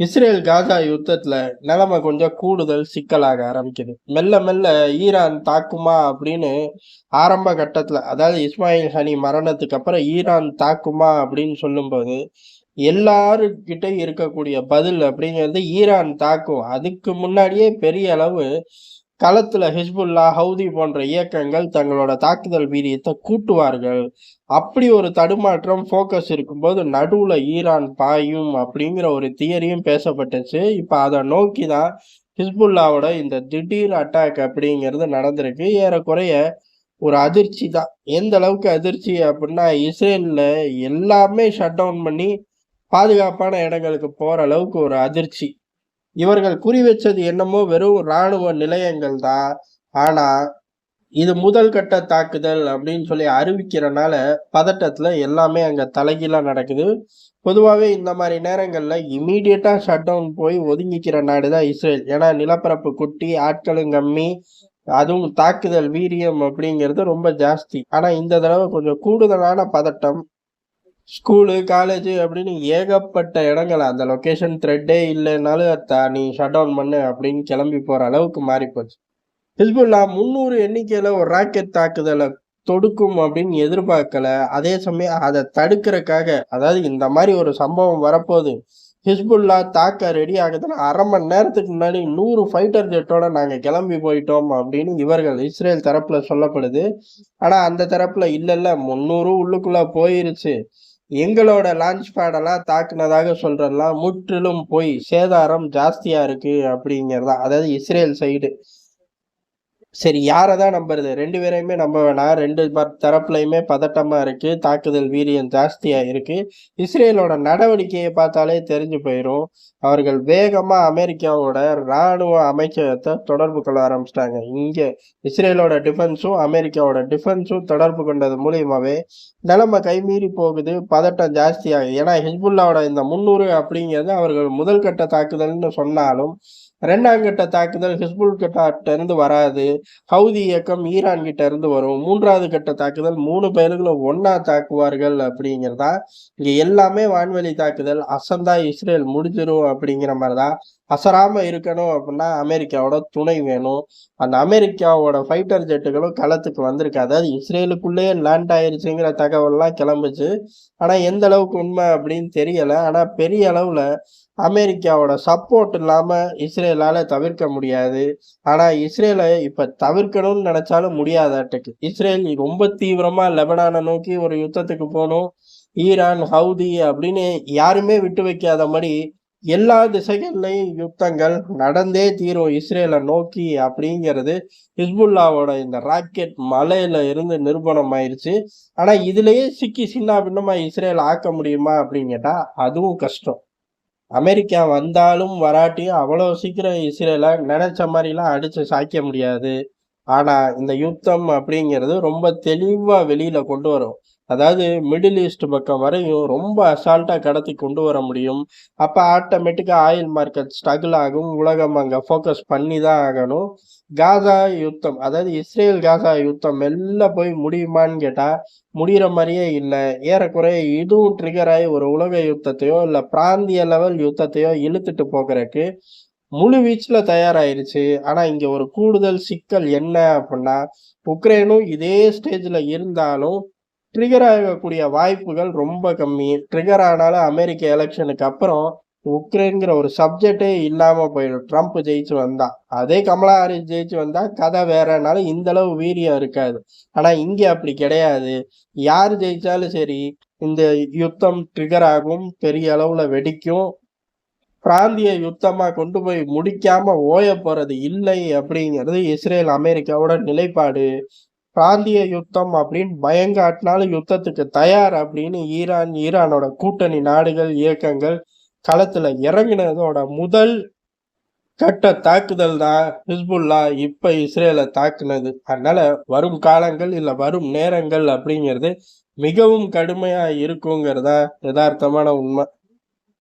Israel Gaza யுத்தத்துல நிலைமை கொஞ்சம் கூடுதல் சிக்கலாக ஆரம்பிக்குது. மெல்ல மெல்ல ஈரான் தாக்குமா அப்படின்னு ஆரம்ப கட்டத்துல அதாவது இஸ்மாயில் ஹனி மரணத்துக்கு அப்புறம் ஈரான் தாக்குமா அப்படின்னு சொல்லும்போது எல்லாருக்கிட்ட இருக்கக்கூடிய பதில் அப்படிங்கிறது ஈரான் தாக்கும். அதுக்கு முன்னாடியே பெரிய அளவு களத்தில் ஹிஸ்புல்லா ஹவுதி போன்ற இயக்கங்கள் தங்களோட தாக்குதல் வீரியத்தை கூட்டுவார்கள். அப்படி ஒரு தடுமாற்றம் ஃபோக்கஸ் இருக்கும்போது நடுவில் ஈரான் பாயும் அப்படிங்கிற ஒரு தியரியும் பேசப்பட்டுச்சு. இப்போ அதை நோக்கி தான் ஹிஸ்புல்லாவோட இந்த திடீர் அட்டாக் அப்படிங்கிறது நடந்திருக்கு. ஏறக்குறைய ஒரு அதிர்ச்சி தான் எந்த அளவுக்கு அதிர்ச்சி அப்படின்னா இஸ்ரேலில் எல்லாமே ஷட் டவுன் பண்ணி பாதுகாப்பான இடங்களுக்கு போகிற அளவுக்கு ஒரு அதிர்ச்சி. இவர்கள் குறி வச்சது என்னமோ வெறும் இராணுவ நிலையங்கள் தான் ஆனா இது முதல் கட்ட தாக்குதல் அப்படின்னு சொல்லி அறிவிக்கிறனால பதட்டத்துல எல்லாமே அங்க தலைகீழா நடக்குது. பொதுவாகவே இந்த மாதிரி நேரங்கள்ல இமீடியட்டா ஷட் டவுன் போய் ஒதுங்கிக்கிற நாடு தான் இஸ்ரேல். ஏன்னா நிலப்பரப்பு குட்டி ஆட்களும் கம்மி அதுவும் தாக்குதல் வீரியம் அப்படிங்கிறது ரொம்ப ஜாஸ்தி. ஆனா இந்த தடவை கொஞ்சம் கூடுதலான பதட்டம் ஸ்கூலு காலேஜு அப்படின்னு ஏகப்பட்ட இடங்கள் அந்த லொக்கேஷன் த்ரெட்டே இல்லைனாலும் நீ ஷட் டவுன் பண்ணு அப்படின்னு கிளம்பி போகிற அளவுக்கு மாறிப்போச்சு. ஹிஸ்புல்லா முந்நூறு எண்ணிக்கையில் ஒரு ராக்கெட் தாக்குதலை தொடுக்கும் அப்படின்னு எதிர்பார்க்கல. அதே சமயம் அதை தடுக்கிறக்காக அதாவது இந்த மாதிரி ஒரு சம்பவம் வரப்போகுது. ஹிஸ்புல்லா தாக்க ரெடி ஆகுதுன்னா அரை மணி நேரத்துக்கு முன்னாடி நூறு ஃபைட்டர் ஜெட்டோட நாங்கள் கிளம்பி போயிட்டோம் அப்படின்னு இவர்கள் இஸ்ரேல் தரப்பில் சொல்லப்படுது. ஆனால் அந்த தரப்பில் இல்லைல்ல இல்ல முந்நூறு உள்ளுக்குள்ளே போயிருச்சு. எங்களோட லான்ச் பேடெல்லாம் தாக்குனதாக சொல்றதெல்லாம் முற்றிலும் போய். சேதாரம் ஜாஸ்தியா இருக்கு அப்படிங்கிறதா. அதாவது இஸ்ரேல் சைடு சரி யாரை தான் நம்புறது? ரெண்டு பேரையுமே நம்ப வேணாம் ரெண்டு தரப்புலையுமே பதட்டமா இருக்கு. தாக்குதல் வீரியம் ஜாஸ்தியா இருக்கு. இஸ்ரேலோட நடவடிக்கையை பார்த்தாலே தெரிஞ்சு போயிடும் அவர்கள் வேகமா அமெரிக்காவோட ராணுவ அமைச்சகத்தை தொடர்பு கொள்ள ஆரம்பிச்சிட்டாங்க. இங்க இஸ்ரேலோட டிஃபென்ஸும் அமெரிக்காவோட டிஃபென்ஸும் தொடர்பு கொண்டது மூலியமாவே நிலைமை கைமீறி போகுது. பதட்டம் ஜாஸ்தியாகுது. ஏன்னா ஹிஸ்புல்லாவோட இந்த முன்னூறு அப்படிங்கிறது அவர்கள் முதல் கட்ட தாக்குதல்னு சொன்னாலும் ரெண்டாம் கட்ட தாக்குதல் ஹிஸ்புல் கிட்ட இருந்து வராது. ஹவுதி இயக்கம் ஈரான் கிட்ட இருந்து வரும். மூன்றாவது கட்ட தாக்குதல் மூணு பேர்களும் ஒன்னா தாக்குவார்கள் அப்படிங்கிறதா? இங்க எல்லாமே வான்வெளி தாக்குதல். அசந்தா இஸ்ரேல் முடிஞ்சிரும் அப்படிங்கிற மாதிரிதான். அசராம இருக்கணும் அப்படின்னா அமெரிக்காவோட துணை வேணும். அந்த அமெரிக்காவோட ஃபைட்டர் ஜெட்டுகளும் களத்துக்கு வந்திருக்கு. அதாவது இஸ்ரேலுக்குள்ளேயே லேண்ட் ஆயிருச்சுங்கிற தகவல்லாம் கிளம்புச்சு. ஆனா எந்த அளவுக்கு உண்மை அப்படின்னு தெரியல. ஆனா பெரிய அளவுல அமெரிக்காவோட சப்போர்ட் இல்லாமல் இஸ்ரேலால் தவிர்க்க முடியாது. ஆனால் இஸ்ரேலை இப்போ தவிர்க்கணும்னு நினச்சாலும் முடியாதாட்டுக்கு இஸ்ரேல் ரொம்ப தீவிரமாக லெபனானை நோக்கி ஒரு யுத்தத்துக்கு போகணும். ஈரான் ஹவுதி அப்படின்னு யாருமே விட்டு வைக்காத மாதிரி எல்லா திசைகள்லையும் யுத்தங்கள் நடந்தே தீரும் இஸ்ரேலை நோக்கி அப்படிங்கிறது ஹிஸ்புல்லாவோட இந்த ராக்கெட் மலையில இருந்து நிரூபணம் ஆயிடுச்சு ஆனா இதுலயே சிக்கி சின்ன பின்னமா இஸ்ரேல் ஆக்க முடியுமா அப்படின்னு கேட்டா அதுவும் கஷ்டம். அமெரிக்கா வந்தாலும் வராட்டியும் அவ்வளோ சீக்கிரம் இஸ்ரேலை நினைச்ச மாதிரிலாம் அடித்து சாய்க்க முடியாது. ஆனால் இந்த யுத்தம் அப்படிங்கிறது ரொம்ப தெளிவாக வெளியில் கொண்டு வரும். அதாவது மிடில் ஈஸ்ட் பக்கம் வரையும் ரொம்ப அசால்ட்டாக கடத்தி கொண்டு வர முடியும். அப்போ ஆட்டோமேட்டிக்காக ஆயில் மார்க்கெட் ஸ்ட்ரகிள் ஆகும். உலகம் அங்கே ஃபோக்கஸ் பண்ணி தான் ஆகணும். காசா யுத்தம் அதாவது இஸ்ரேல் காசா யுத்தம் மெல்ல போய் முடியுமான்னு கேட்டால் முடிகிற மாதிரியே இல்லை. ஏறக்குறைய இதுவும் ட்ரிகர் ஆகி ஒரு உலக யுத்தத்தையோ இல்லை பிராந்திய லெவல் யுத்தத்தையோ இழுத்துட்டு போகிறதுக்கு முழு வீச்சில் தயாராயிருச்சு. ஆனால் இங்கே ஒரு கூடுதல் சிக்கல் என்ன அப்படின்னா உக்ரைனும் இதே ஸ்டேஜில் இருந்தாலும் ட்ரிகர் ஆகக்கூடிய வாய்ப்புகள் ரொம்ப கம்மி. ட்ரிகர் ஆனாலும் அமெரிக்க எலெக்ஷனுக்கு அப்புறம் உக்ரைன்கிற ஒரு சப்ஜெக்டே இல்லாமல் போயிடும். ட்ரம்ப் ஜெயிச்சு வந்தா. அதே கமலா ஹாரிஸ் ஜெயிச்சு வந்தா கதை வேறனாலும் இந்த அளவு வீரியம் இருக்காது. ஆனா இங்கே அப்படி கிடையாது. யார் ஜெயிச்சாலும் சரி இந்த யுத்தம் ட்ரிகர் ஆகும் பெரிய அளவுல வெடிக்கும். பிராந்திய யுத்தமாக கொண்டு போய் முடிக்காம ஓய போறது இல்லை அப்படிங்கிறது இஸ்ரேல் அமெரிக்காவோட நிலைப்பாடு. பிராந்திய யுத்தம் அப்படின்னு பயங்காட்டினாலும் யுத்தத்துக்கு தயார் அப்படின்னு ஈரான் ஈரானோட கூட்டணி நாடுகள் இயக்கங்கள் களத்துல இறங்கினதோட முதல் கட்ட தாக்குதல் தான் ஹிஸ்புல்லா இப்ப இஸ்ரேலை தாக்குனது. அதனால வரும் காலங்கள் இல்ல வரும் நேரங்கள் அப்படிங்கிறது மிகவும் கடுமையா இருக்குங்கிறதா யதார்த்தமான உண்மை.